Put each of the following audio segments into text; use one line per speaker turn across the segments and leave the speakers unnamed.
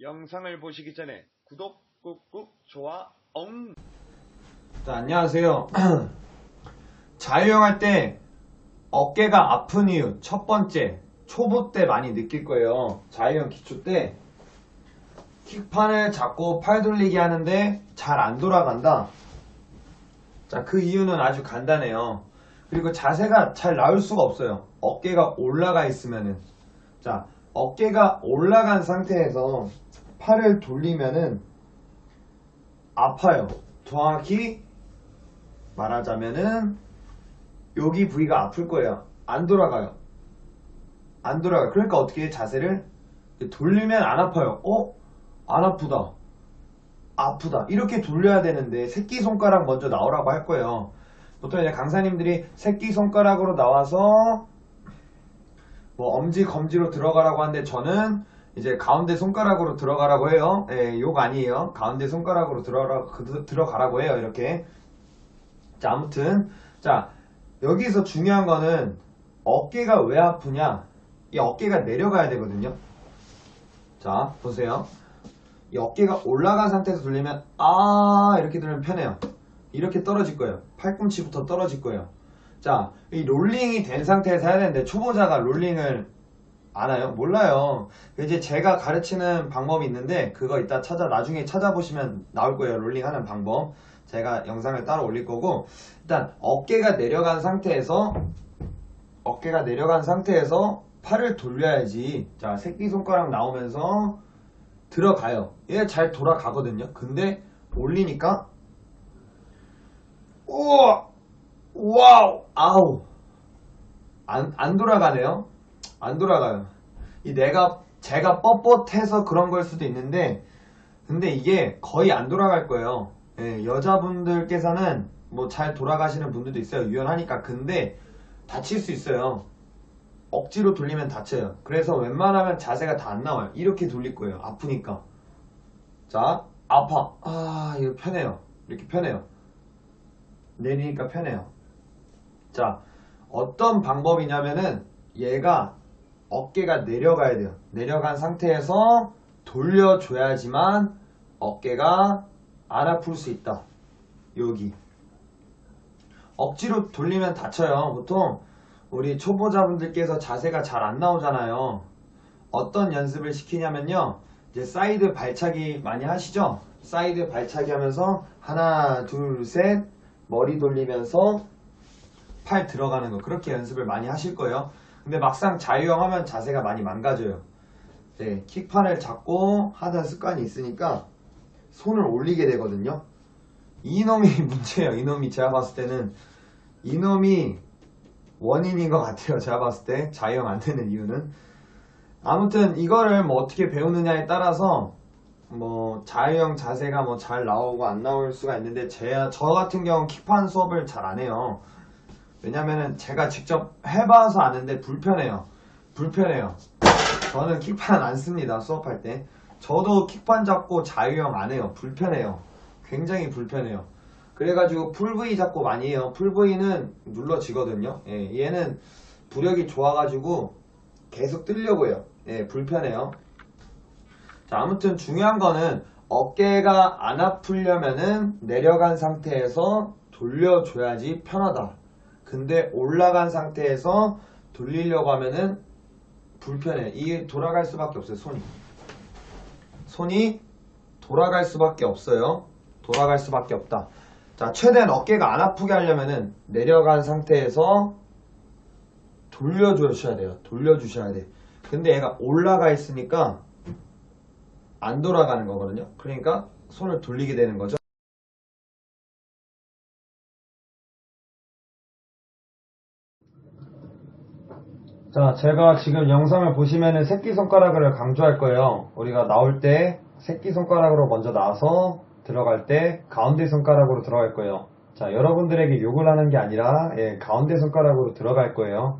영상을 보시기 전에 구독 꾹꾹 좋아 엉
자, 안녕하세요. 자유형 할 때 어깨가 아픈 이유 첫 번째 초보 때 많이 느낄 거예요. 자유형 기초 때 킥판을 잡고 팔 돌리기 하는데 잘 안 돌아간다. 자, 그 이유는 아주 간단해요. 그리고 자세가 잘 나올 수가 없어요. 어깨가 올라가 있으면은. 자, 어깨가 올라간 상태에서 팔을 돌리면은 아파요. 정확히 말하자면은 여기 부위가 아플 거예요. 안 돌아가요. 안 돌아가요. 그러니까 어떻게 해? 자세를 돌리면 안 아파요. 어? 안 아프다. 아프다. 이렇게 돌려야 되는데 새끼손가락 먼저 나오라고 할 거예요. 보통 이제 강사님들이 새끼손가락으로 나와서 뭐 엄지 검지로 들어가라고 하는데 저는 이제 가운데 손가락으로 들어가라고 해요. 예, 욕 아니에요. 가운데 손가락으로 들어가, 그- 들어가라고 해요. 이렇게. 자, 아무튼. 자, 여기서 중요한 거는 어깨가 왜 아프냐? 이 어깨가 내려가야 되거든요. 자, 보세요. 이 어깨가 올라간 상태에서 돌리면, 아, 이렇게 들으면 편해요. 이렇게 떨어질 거예요. 팔꿈치부터 떨어질 거예요. 자, 이 롤링이 된 상태에서 해야 되는데, 초보자가 롤링을 알아요? 몰라요. 이제 제가 가르치는 방법이 있는데, 그거 이따 찾아, 나중에 찾아보시면 나올 거예요. 롤링 하는 방법. 제가 영상을 따로 올릴 거고, 일단 어깨가 내려간 상태에서, 어깨가 내려간 상태에서 팔을 돌려야지. 자, 새끼손가락 나오면서 들어가요. 얘 잘 돌아가거든요. 근데 올리니까, 우와! 와우! 아우! 안, 안 돌아가네요. 안 돌아가요. 이 내가, 제가 뻣뻣해서 그런 걸 수도 있는데, 근데 이게 거의 안 돌아갈 거예요. 예, 여자분들께서는 뭐 잘 돌아가시는 분들도 있어요. 유연하니까. 근데 다칠 수 있어요. 억지로 돌리면 다쳐요. 그래서 웬만하면 자세가 다 안 나와요. 이렇게 돌릴 거예요. 아프니까. 자, 아파. 아, 이거 편해요. 이렇게 편해요. 내리니까 편해요. 자, 어떤 방법이냐면은 얘가 어깨가 내려가야 돼요. 내려간 상태에서 돌려줘야지만 어깨가 안 아플 수 있다. 여기. 억지로 돌리면 다쳐요. 보통 우리 초보자분들께서 자세가 잘 안 나오잖아요. 어떤 연습을 시키냐면요. 이제 사이드 발차기 많이 하시죠? 사이드 발차기 하면서 하나, 둘, 셋 머리 돌리면서 팔 들어가는 거 그렇게 연습을 많이 하실 거예요. 근데 막상 자유형 하면 자세가 많이 망가져요. 네, 킥판을 잡고 하던 습관이 있으니까 손을 올리게 되거든요. 이놈이 문제예요. 이놈이 제가 봤을 때는 이놈이 원인인 것 같아요. 제가 봤을 때 자유형 안 되는 이유는 아무튼 이거를 뭐 어떻게 배우느냐에 따라서 뭐 자유형 자세가 뭐 잘 나오고 안 나올 수가 있는데 제, 저 같은 경우 킥판 수업을 잘 안 해요. 왜냐면은 제가 직접 해봐서 아는데 불편해요. 불편해요. 저는 킥판 안 씁니다. 수업할 때. 저도 킥판 잡고 자유형 안 해요. 불편해요. 굉장히 불편해요. 그래가지고 풀V 잡고 많이 해요. 풀V는 눌러지거든요. 예, 얘는 부력이 좋아가지고 계속 뜨려고 해요. 예, 불편해요. 자, 아무튼 중요한 거는 어깨가 안 아프려면은 내려간 상태에서 돌려줘야지 편하다. 근데 올라간 상태에서 돌리려고 하면은 불편해. 이게 돌아갈 수밖에 없어요, 손이. 손이 돌아갈 수밖에 없어요. 돌아갈 수밖에 없다. 자, 최대한 어깨가 안 아프게 하려면은 내려간 상태에서 돌려주셔야 돼요. 돌려주셔야 돼. 근데 얘가 올라가 있으니까 안 돌아가는 거거든요. 그러니까 손을 돌리게 되는 거죠. 자, 제가 지금 영상을 보시면은 새끼손가락을 강조할 거예요. 우리가 나올 때 새끼손가락으로 먼저 나와서 들어갈 때 가운데 손가락으로 들어갈 거예요. 자, 여러분들에게 욕을 하는 게 아니라, 예, 가운데 손가락으로 들어갈 거예요.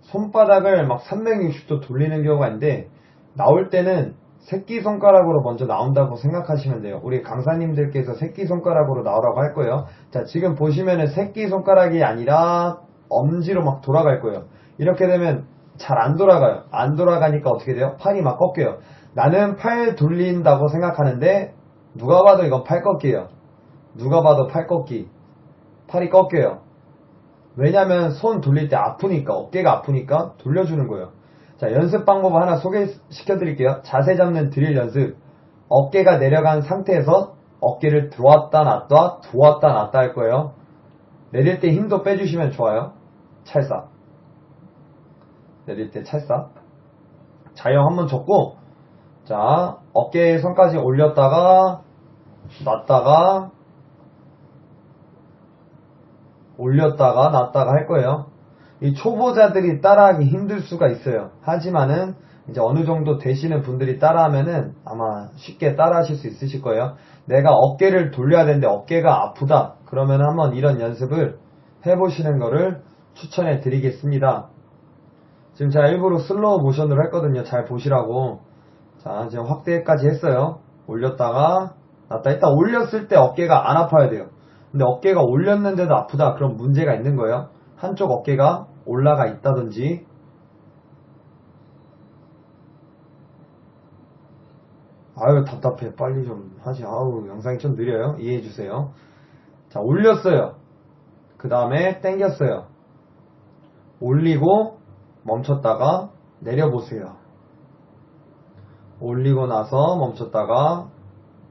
손바닥을 막 360도 돌리는 경우가 있는데, 나올 때는 새끼손가락으로 먼저 나온다고 생각하시면 돼요. 우리 강사님들께서 새끼손가락으로 나오라고 할 거예요. 자, 지금 보시면은 새끼손가락이 아니라 엄지로 막 돌아갈 거예요. 이렇게 되면 잘 안 돌아가요. 안 돌아가니까 어떻게 돼요? 팔이 막 꺾여요. 나는 팔 돌린다고 생각하는데 누가 봐도 이건 팔 꺾기예요. 누가 봐도 팔 꺾기. 팔이 꺾여요. 왜냐면 손 돌릴 때 아프니까 어깨가 아프니까 돌려주는 거예요. 자 연습 방법 하나 소개시켜 드릴게요. 자세 잡는 드릴 연습. 어깨가 내려간 상태에서 어깨를 들어왔다 놨다 들어왔다 놨다 할 거예요. 내릴 때 힘도 빼주시면 좋아요. 찰싹. 내릴 때 찰싹. 자영 한번 접고 자 어깨 손까지 올렸다가 놨다가 올렸다가 놨다가 할 거예요. 이 초보자들이 따라하기 힘들 수가 있어요. 하지만은 이제 어느 정도 되시는 분들이 따라하면은 아마 쉽게 따라하실 수 있으실 거예요. 내가 어깨를 돌려야 되는데 어깨가 아프다. 그러면 한번 이런 연습을 해보시는 거를 추천해 드리겠습니다. 지금 제가 일부러 슬로우 모션으로 했거든요. 잘 보시라고. 자, 지금 확대까지 했어요. 올렸다가 놨다. 일단 올렸을 때 어깨가 안 아파야 돼요. 근데 어깨가 올렸는데도 아프다. 그럼 문제가 있는 거예요. 한쪽 어깨가 올라가 있다든지 아유 답답해 빨리 좀 하지 아우 영상이 좀 느려요 이해해 주세요 자 올렸어요 그 다음에 당겼어요 올리고 멈췄다가 내려보세요 올리고 나서 멈췄다가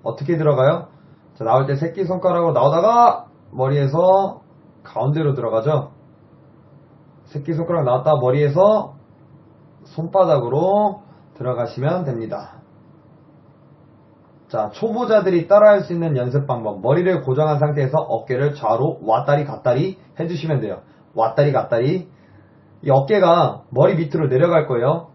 어떻게 들어가요? 자 나올 때 새끼손가락으로 나오다가 머리에서 가운데로 들어가죠 새끼손가락 나왔다 머리에서 손바닥으로 들어가시면 됩니다 자, 초보자들이 따라할 수 있는 연습 방법. 머리를 고정한 상태에서 어깨를 좌로 왔다리 갔다리 해주시면 돼요. 왔다리 갔다리. 이 어깨가 머리 밑으로 내려갈 거예요.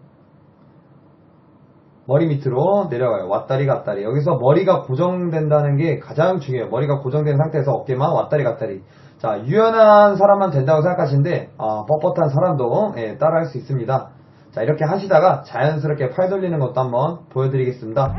머리 밑으로 내려가요. 왔다리 갔다리. 여기서 머리가 고정된다는 게 가장 중요해요. 머리가 고정된 상태에서 어깨만 왔다리 갔다리. 자, 유연한 사람만 된다고 생각하시는데, 아, 뻣뻣한 사람도 예, 따라할 수 있습니다. 자, 이렇게 하시다가 자연스럽게 팔 돌리는 것도 한번 보여드리겠습니다.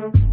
Thank you.